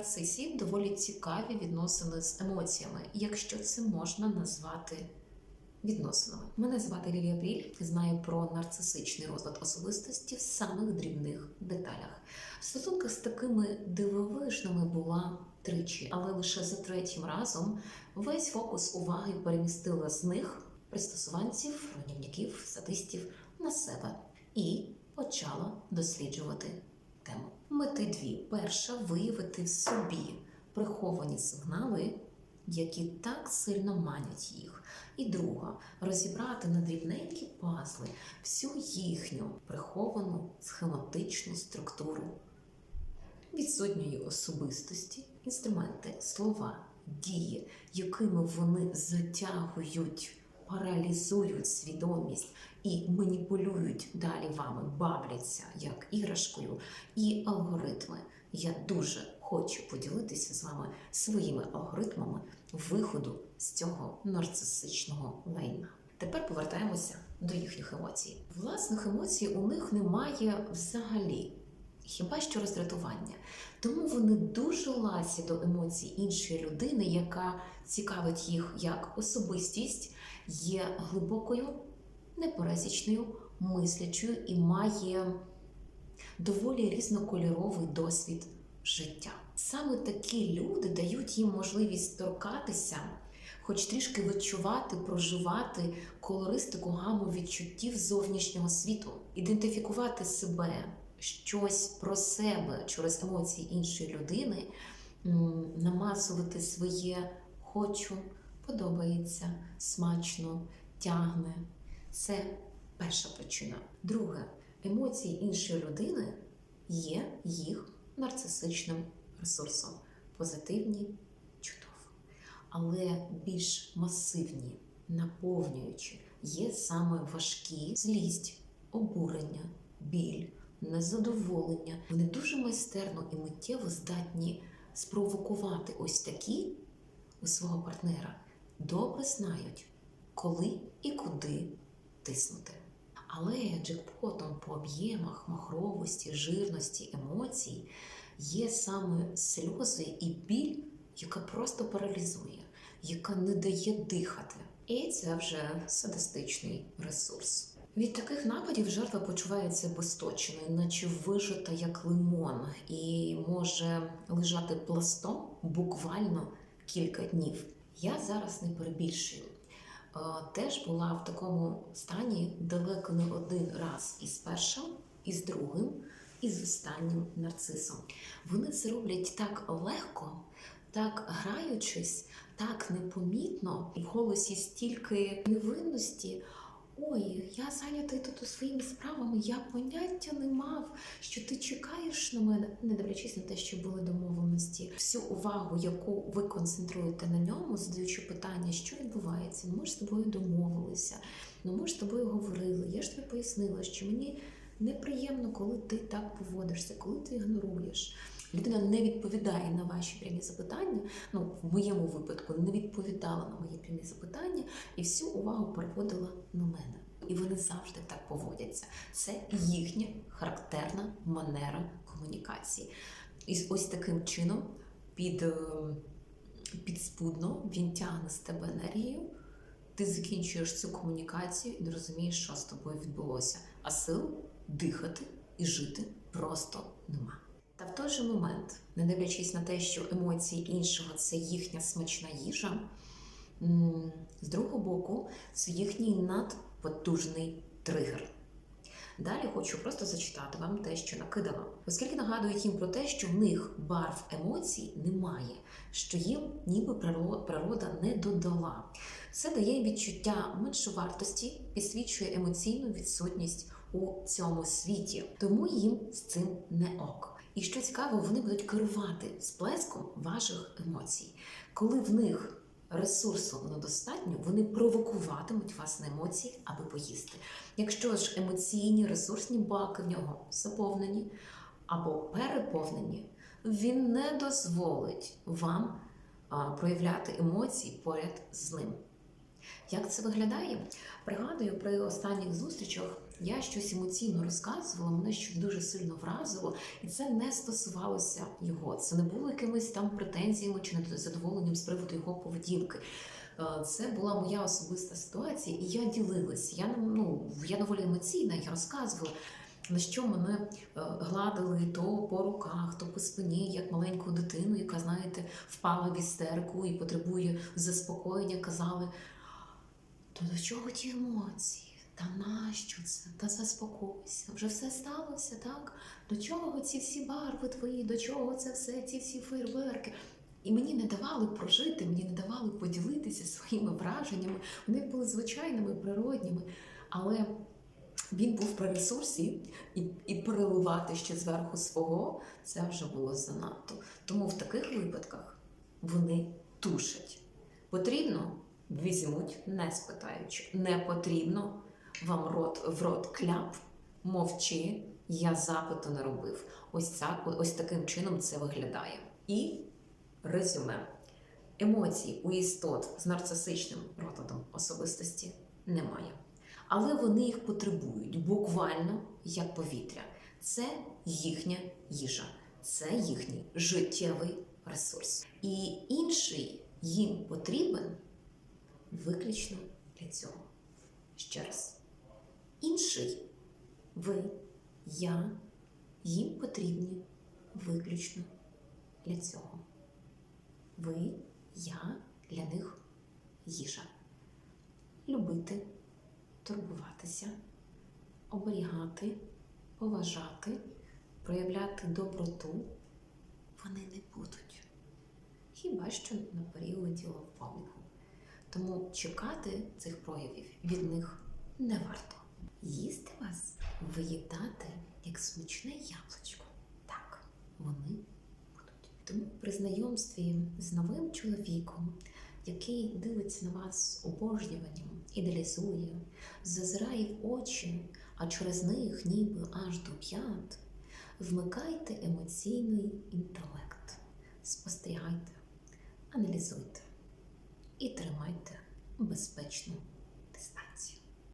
нарцисів доволі цікаві відносини з емоціями, якщо це можна назвати відносинами. Мене звати Лілія Бріль, знаю про нарцисичний розлад особистості в самих дрібних деталях. В стосунках з такими дивовижними була тричі, але лише за третім разом весь фокус уваги перемістила з них пристосуванців, руйнівників, садистів на себе і почала досліджувати. Мети дві: перша виявити в собі приховані сигнали, які так сильно манять їх. І друга розібрати на дрібненькі пазли всю їхню приховану схематичну структуру відсутньої особистості, інструменти, слова, дії, якими вони затягують, паралізують свідомість і маніпулюють далі вами, бавляться як іграшкою, і алгоритми. Я дуже хочу поділитися з вами своїми алгоритмами виходу з цього нарцисичного лайна. Тепер повертаємося до їхніх емоцій. Власних емоцій у них немає взагалі, хіба що роздратування. Тому вони дуже ласі до емоцій іншої людини, яка цікавить їх як особистість, є глибокою, непересічною, мислячою і має доволі різнокольоровий досвід життя. Саме такі люди дають їм можливість торкатися, хоч трішки відчувати, проживати колористику гаму відчуттів зовнішнього світу, ідентифікувати себе, щось про себе через емоції іншої людини, м, намазувати своє хочу, подобається, смачно, тягне. Це перша причина. Друге, емоції іншої людини є їх нарцисичним ресурсом. Позитивні чудово. Але більш масивні, наповнюючі, є саме важкі злість, обурення, біль, незадоволення. Вони дуже майстерно і миттєво здатні спровокувати ось такі у свого партнера. Добре знають, коли і куди тиснути. Але джекпотом по об'ємах, махровості, жирності, емоцій є саме сльози і біль, яка просто паралізує, яка не дає дихати. І це вже садистичний ресурс. Від таких нападів жертва почувається безточеною, наче вижита як лимон, і може лежати пластом буквально кілька днів. Я зараз не перебільшую. Е, Теж була в такому стані далеко не один раз із першим, і з другим, і з останнім нарцисом. Вони це роблять так легко, так граючись, так непомітно, і в голосі стільки невинності. Ой, я зайнятий тут своїми справами, я поняття не мав, що ти чекаєш на мене, не дивлячись на те, що були домовленості. Всю увагу, яку ви концентруєте на ньому, задаючи питання, що відбувається, ми ж з тобою домовилися, ну ми ж з тобою говорили. Я ж тобі пояснила, що мені неприємно, коли ти так поводишся, коли ти ігноруєш. Людина не відповідає на ваші прямі запитання. Ну, в моєму випадку не відповідала на мої прямі запитання і всю увагу переводила на мене. І вони завжди так поводяться. Це їхня характерна манера комунікації. І ось таким чином, під, е, підспудно він тягне з тебе енергію. Ти закінчуєш цю комунікацію і не розумієш, що з тобою відбулося. А сил дихати і жити просто нема. Та в той же момент, не дивлячись на те, що емоції іншого це їхня смачна їжа, з другого боку, це їхній надпотужний тригер. Далі хочу просто зачитати вам те, що накидала, оскільки нагадують їм про те, що в них барв емоцій немає, що їм ніби природа не додала. Це дає відчуття меншовартості, підсвічує емоційну відсутність у цьому світі, тому їм з цим не ок. І що цікаво, вони будуть керувати сплеском ваших емоцій. Коли в них ресурсу недостатньо, вони провокуватимуть вас на емоції, аби поїсти. Якщо ж емоційні ресурсні баки в нього заповнені або переповнені, він не дозволить вам а, проявляти емоції поряд з ним. Як це виглядає? Пригадую, при останніх зустрічах я щось емоційно розказувала, мене щось дуже сильно вразило, і це не стосувалося його. Це не було якимись там претензіями чи незадоволенням з приводу його поведінки. Е, Це була моя особиста ситуація, і я ділилась. Я ну я доволі емоційна, я розказувала. На що мене е, гладили то по руках, то по спині, як маленьку дитину, яка, знаєте, впала в істерику і потребує заспокоєння, казали: то до чого ті емоції? Та нащо це? Та заспокойся, вже все сталося, так? До чого ці всі барви твої, до чого це все, ці всі фейерверки? І мені не давали прожити, мені не давали поділитися своїми враженнями. Вони були звичайними, природніми, але він був при ресурсі, і, і переливати ще зверху свого це вже було занадто. Тому в таких випадках вони тушать. Потрібно візьмуть, не спитаючи. Не потрібно вам рот в рот кляп, мовчи, я запиту не робив. Ось ця, ось таким чином це виглядає. І резюме. Емоцій у істот з нарцисичним розладом особистості немає. Але вони їх потребують буквально як повітря. Це їхня їжа, це їхній життєвий ресурс. І інший їм потрібен виключно для цього. Ще раз. Інший ви, я, їм потрібні виключно для цього. Ви, я для них їжа. Любити, турбуватися, оберігати, поважати, проявляти доброту вони не будуть. Хіба що на періоді ловпомінгу. Тому чекати цих проявів від них не варто. Їсти вас виїдати як смачне яблучко. Так, вони будуть. Тому при знайомстві з новим чоловіком, який дивиться на вас з обожнюванням, ідеалізує, зазирає в очі, а через них ніби аж до п'ят, вмикайте емоційний інтелект, спостерігайте, аналізуйте і тримайте безпечну